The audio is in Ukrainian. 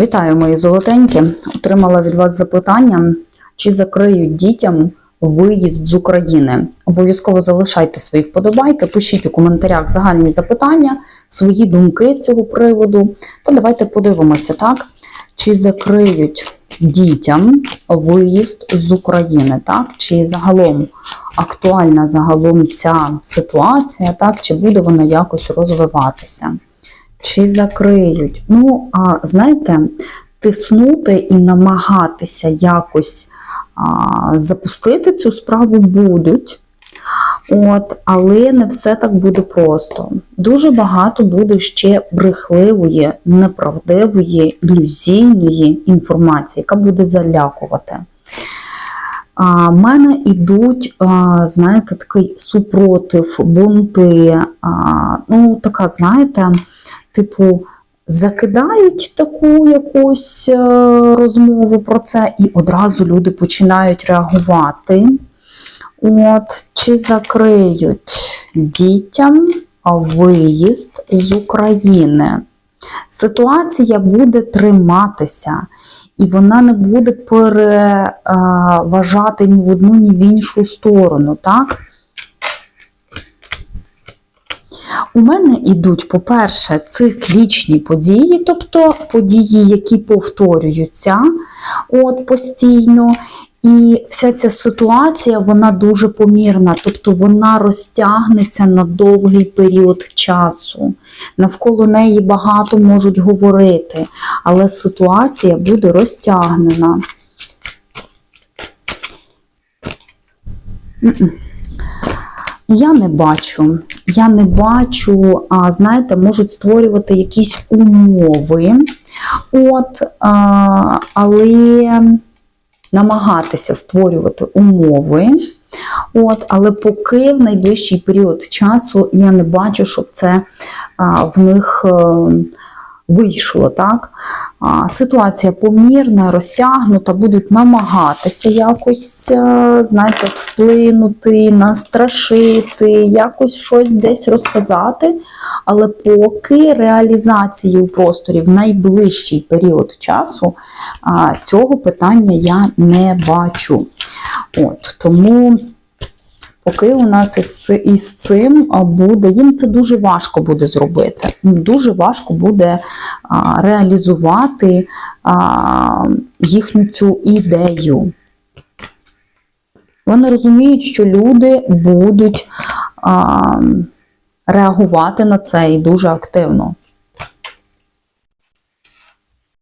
Вітаю, мої золотенькі. Отримала від вас запитання, чи закриють дітям виїзд з України. Обов'язково залишайте свої вподобайки, пишіть у коментарях загальні запитання, свої думки з цього приводу. Та давайте подивимося, так? Чи закриють дітям виїзд з України, так? Чи загалом актуальна загалом ця ситуація, так? Чи буде вона якось розвиватися? Чи закриють? Ну, а знаєте, тиснути і намагатися якось а, запустити цю справу будуть. От, але не все так буде просто. Дуже багато буде ще брехливої, неправдивої, ілюзійної інформації, яка буде залякувати. А, мене йдуть, а, знаєте, такий супротив, бунти, а, ну, така, знаєте, типу, закидають таку якусь е, розмову про це, і одразу люди починають реагувати. От, чи закриють дітям виїзд з України? Ситуація буде триматися, і вона не буде переважати ні в одну, ні в іншу сторону. так? У мене йдуть, по-перше, циклічні події, тобто події, які повторюються от, постійно. І вся ця ситуація вона дуже помірна, тобто вона розтягнеться на довгий період часу. Навколо неї багато можуть говорити, але ситуація буде розтягнена. Я не бачу. Я не бачу, а, знаєте, можуть створювати якісь умови, от, а, але намагатися створювати умови. От, але поки в найближчий період часу я не бачу, щоб це а, в них е, вийшло. Так? Ситуація помірна, розтягнута, будуть намагатися якось, е, знаєте, вплинути, настрашити, якось щось десь розказати. Але поки реалізації у просторі в найближчий період часу цього питання я не бачу. От, Тому. Поки у нас із, цим буде, їм це дуже важко буде зробити. Дуже важко буде реалізувати їхню цю ідею. Вони розуміють, що люди будуть реагувати на це і дуже активно.